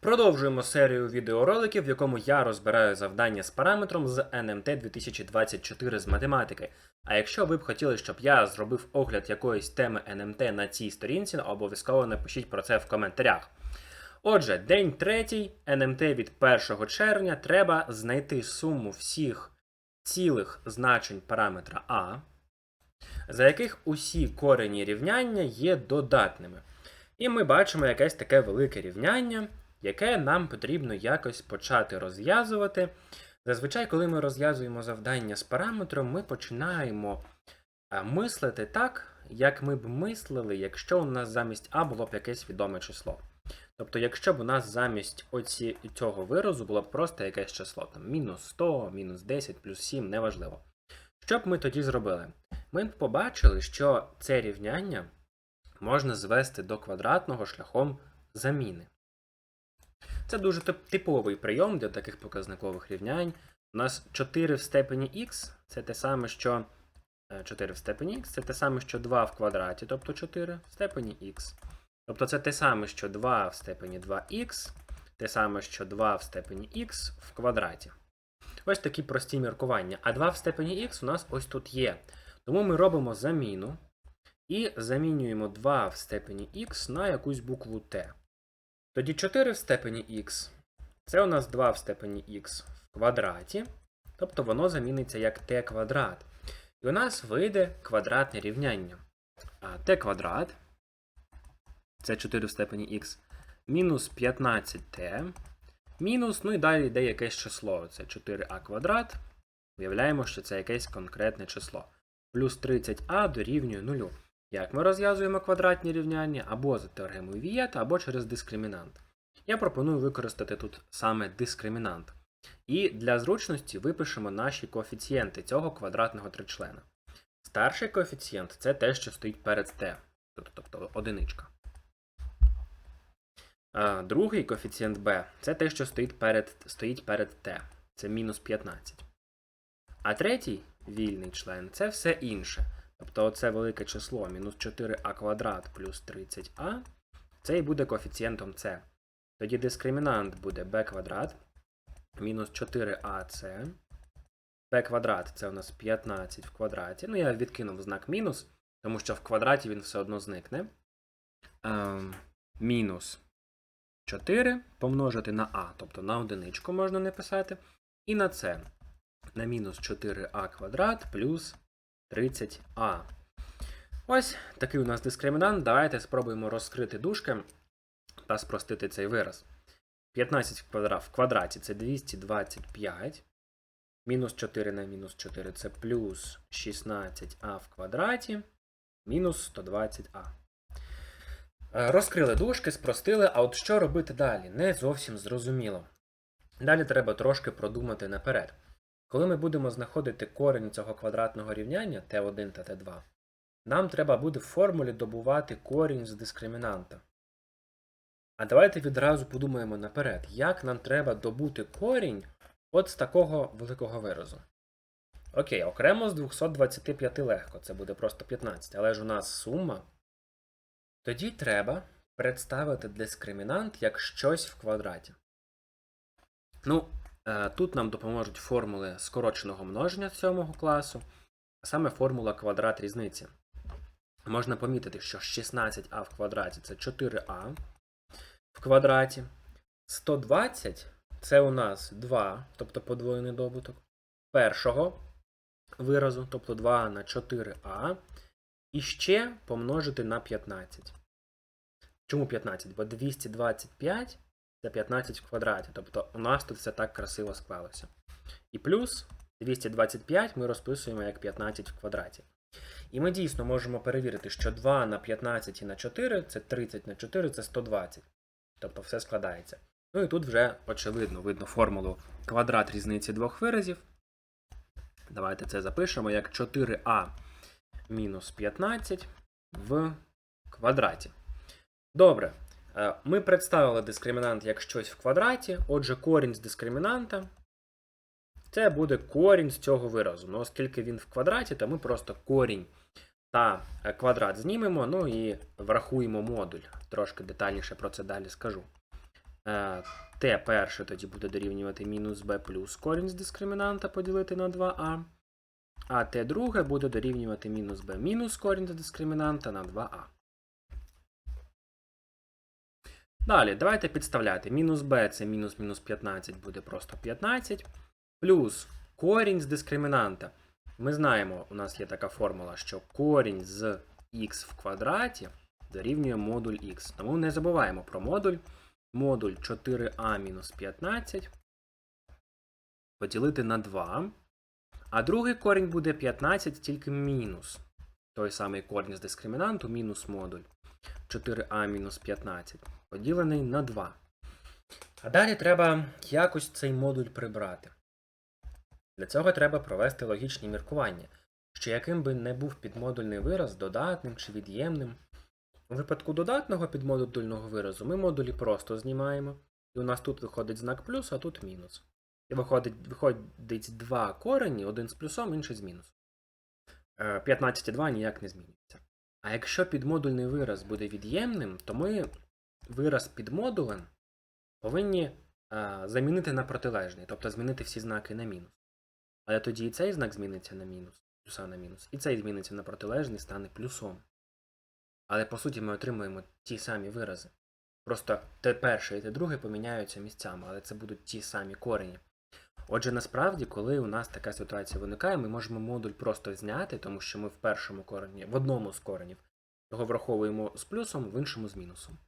Продовжуємо серію відеороликів, в якому я розбираю завдання з параметром з НМТ 2024 з математики. А якщо ви б хотіли, щоб я зробив огляд якоїсь теми НМТ на цій сторінці, обов'язково напишіть про це в коментарях. Отже, день третій, НМТ від 1 червня треба знайти суму всіх цілих значень параметра А, за яких усі корені рівняння є додатними. І ми бачимо якесь таке велике рівняння, яке нам потрібно якось почати розв'язувати. Зазвичай, коли ми розв'язуємо завдання з параметром, ми починаємо мислити так, як ми б мислили, якщо у нас замість А було б якесь відоме число. Тобто, якщо б у нас замість оці, цього виразу було б просто якесь число, там мінус 100, мінус 10, плюс 7, неважливо. Що б ми тоді зробили? Ми б побачили, що це рівняння можна звести до квадратного шляхом заміни. Це дуже типовий прийом для таких показникових рівнянь. У нас 4 в степені х це те саме, що е, 4 в степені х це те саме, що 2 в квадраті, тобто 4 в степені х. Тобто це те саме, що 2 в степені 2х, те саме, що 2 в степені х в квадраті. Ось такі прості міркування. А 2 в степені х у нас ось тут є. Тому ми робимо заміну і замінюємо 2 в степені х на якусь букву t. Тоді 4 в степені х це у нас 2 в степені х в квадраті, тобто воно заміниться як t квадрат. І у нас вийде квадратне рівняння. А t квадрат це 4 в степені х, мінус 15t, мінус, ну і далі йде якесь число. Це 4а квадрат. Уявляємо, що це якесь конкретне число. Плюс 30а дорівнює 0. Як ми розв'язуємо квадратні рівняння або за теоремою Вієта, або через дискримінант. Я пропоную використати тут саме дискримінант. І для зручності випишемо наші коефіцієнти цього квадратного тричлена. Старший коефіцієнт це те, що стоїть перед t, тобто одиничка. Другий коефіцієнт b це те, що стоїть перед, стоїть перед t, це мінус 15. А третій вільний член це все інше. Тобто оце велике число мінус 4а квадрат плюс 30а, це і буде коефіцієнтом c. Тоді дискримінант буде b квадрат мінус 4ac. b квадрат це у нас 15 в квадраті. Ну, я відкинув знак мінус, тому що в квадраті він все одно зникне. Ем, мінус 4 помножити на а, тобто на одиничку можна не писати. І на c на мінус 4а квадрат плюс 30а. Ось такий у нас дискримінант. Давайте спробуємо розкрити дужки та спростити цей вираз. 15 в квадраті це 225. Мінус 4 на мінус 4 це плюс 16а в квадраті. Мінус 120а. Е, Розкрили дужки, спростили, а от що робити далі? Не зовсім зрозуміло. Далі треба трошки продумати наперед. Коли ми будемо знаходити корінь цього квадратного рівняння t1 та t2, нам треба буде в формулі добувати корінь з дискримінанта. А давайте відразу подумаємо наперед, як нам треба добути корінь от з такого великого виразу. Окей, окремо з 225 легко, це буде просто 15, але ж у нас сума. Тоді треба представити дискримінант як щось в квадраті. Ну, Тут нам допоможуть формули скороченого множення з 7 класу, а саме формула квадрат різниці. Можна помітити, що 16а в квадраті це 4а в квадраті. 120 це у нас 2, тобто подвоєний добуток першого виразу, тобто 2 на 4а. І ще помножити на 15. Чому 15? Бо 225 це 15 в квадраті. Тобто у нас тут все так красиво склалося. І плюс 225 ми розписуємо як 15 в квадраті. І ми дійсно можемо перевірити, що 2 на 15 і на 4 це 30 на 4 це 120. Тобто все складається. Ну і тут вже очевидно видно формулу квадрат різниці двох виразів. Давайте це запишемо як 4а мінус 15 в квадраті. Добре. Е, Ми представили дискримінант як щось в квадраті. Отже, корінь з дискримінанта це буде корінь з цього виразу. Ну, оскільки він в квадраті, то ми просто корінь та е, квадрат знімемо, ну і врахуємо модуль. Трошки детальніше про це далі скажу. Е, Т перше тоді буде дорівнювати мінус b плюс корінь з дискримінанта поділити на 2а. А Т друге буде дорівнювати мінус b мінус корінь з дискримінанта на 2а. Далі, давайте підставляти. Мінус b це мінус мінус 15 буде просто 15. Плюс корінь з дискримінанта. Ми знаємо, у нас є така формула, що корінь з х в квадраті дорівнює модуль х. Тому не забуваємо про модуль. Модуль 4а мінус 15 поділити на 2. А другий корінь буде 15, тільки мінус. Той самий корінь з дискримінанту мінус модуль 4а мінус 15 поділений на 2. А далі треба якось цей модуль прибрати. Для цього треба провести логічні міркування, що яким би не був підмодульний вираз додатним чи від'ємним. У випадку додатного підмодульного виразу ми модулі просто знімаємо, і у нас тут виходить знак плюс, а тут мінус. І виходить, виходить два корені, один з плюсом, інший з мінусом. Е, 15 і 2 ніяк не змінюється. А якщо підмодульний вираз буде від'ємним, то ми вираз під модулем повинні е, замінити на протилежний, тобто змінити всі знаки на мінус. Але тоді і цей знак зміниться на мінус, плюса на мінус, і цей зміниться на протилежний, стане плюсом. Але по суті ми отримуємо ті самі вирази. Просто те перше і те друге поміняються місцями, але це будуть ті самі корені. Отже, насправді, коли у нас така ситуація виникає, ми можемо модуль просто зняти, тому що ми в першому корені, в одному з коренів його враховуємо з плюсом, в іншому з мінусом.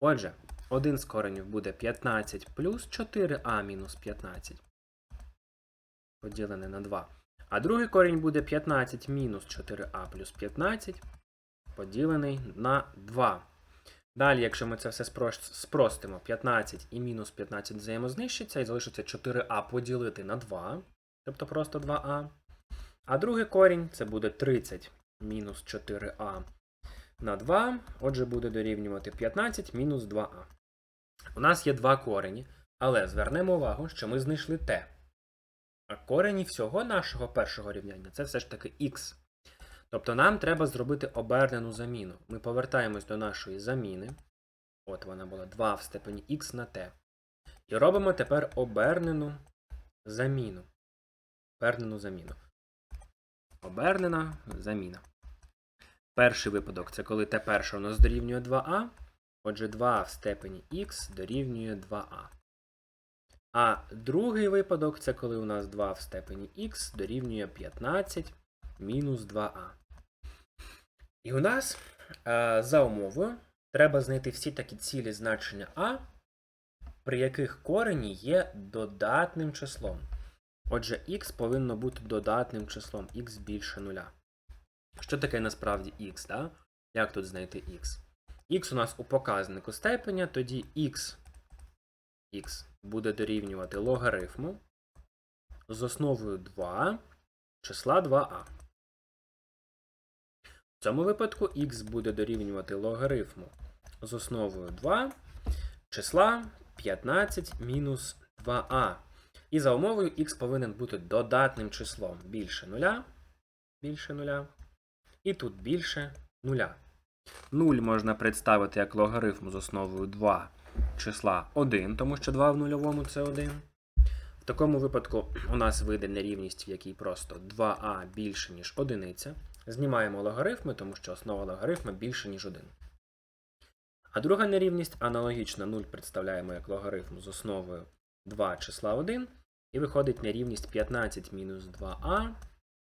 Отже, один з коренів буде 15 плюс 4а мінус 15 поділене на 2. А другий корінь буде 15 мінус 4а плюс 15 поділений на 2. Далі, якщо ми це все спростимо, 15 і мінус 15 взаємознищиться, і залишиться 4а поділити на 2, тобто просто 2а. А другий корінь це буде 30 мінус 4а на 2, отже, буде дорівнювати 15 мінус 2а. У нас є два корені, але звернемо увагу, що ми знайшли t. А корені всього нашого першого рівняння це все ж таки х. Тобто нам треба зробити обернену заміну. Ми повертаємось до нашої заміни. От вона була 2 в степені х на t. І робимо тепер обернену заміну. Обернену заміну. Обернена заміна. Перший випадок це коли t перше у нас дорівнює 2а. Отже, 2 в степені х дорівнює 2а. А другий випадок це коли у нас 2 в степені х дорівнює 15 мінус 2а. І у нас е, за умовою треба знайти всі такі цілі значення а, при яких корені є додатним числом. Отже, х повинно бути додатним числом х більше нуля. Що таке насправді х? Да? Як тут знайти х? х у нас у показнику степеня, тоді х, х буде дорівнювати логарифму з основою 2 числа 2а. В цьому випадку х буде дорівнювати логарифму з основою 2 числа 15 мінус 2а. І за умовою х повинен бути додатним числом більше 0, більше 0, і тут більше 0. 0 можна представити як логарифм з основою 2 числа 1, тому що 2 в нульовому це 1. В такому випадку у нас вийде нерівність, в якій просто 2а більше, ніж 1. Знімаємо логарифми, тому що основа логарифма більше, ніж 1. А друга нерівність аналогічно 0 представляємо як логарифм з основою 2 числа 1. І виходить нерівність 15 мінус 2а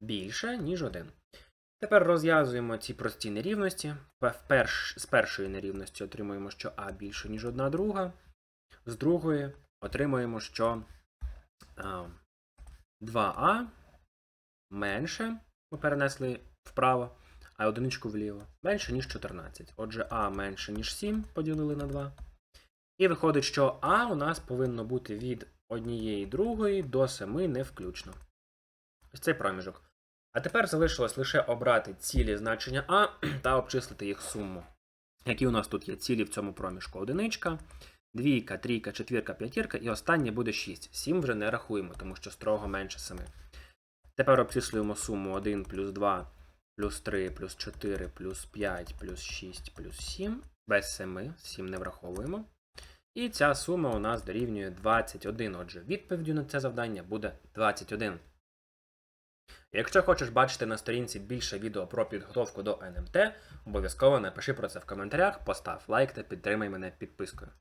більше, ніж 1. Тепер розв'язуємо ці прості нерівності. Вперш, з першої нерівності отримуємо, що а більше, ніж одна друга. З другої отримуємо, що а, 2а менше. Ми перенесли вправо, а одиничку вліво. Менше, ніж 14. Отже, а менше, ніж 7 поділили на 2. І виходить, що а у нас повинно бути від однієї другої до 7 не включно. Ось цей проміжок. А тепер залишилось лише обрати цілі значення А та обчислити їх суму. Які у нас тут є цілі в цьому проміжку? Одиничка, двійка, трійка, четвірка, п'ятірка, і останнє буде 6. 7 вже не рахуємо, тому що строго менше 7. Тепер обчислюємо суму 1 плюс 2, плюс 3, плюс 4, плюс 5, плюс 6, плюс 7. Без 7, 7 не враховуємо. І ця сума у нас дорівнює 21. Отже, відповіддю на це завдання буде 21. Якщо хочеш бачити на сторінці більше відео про підготовку до НМТ, обов'язково напиши про це в коментарях, постав лайк та підтримай мене підпискою.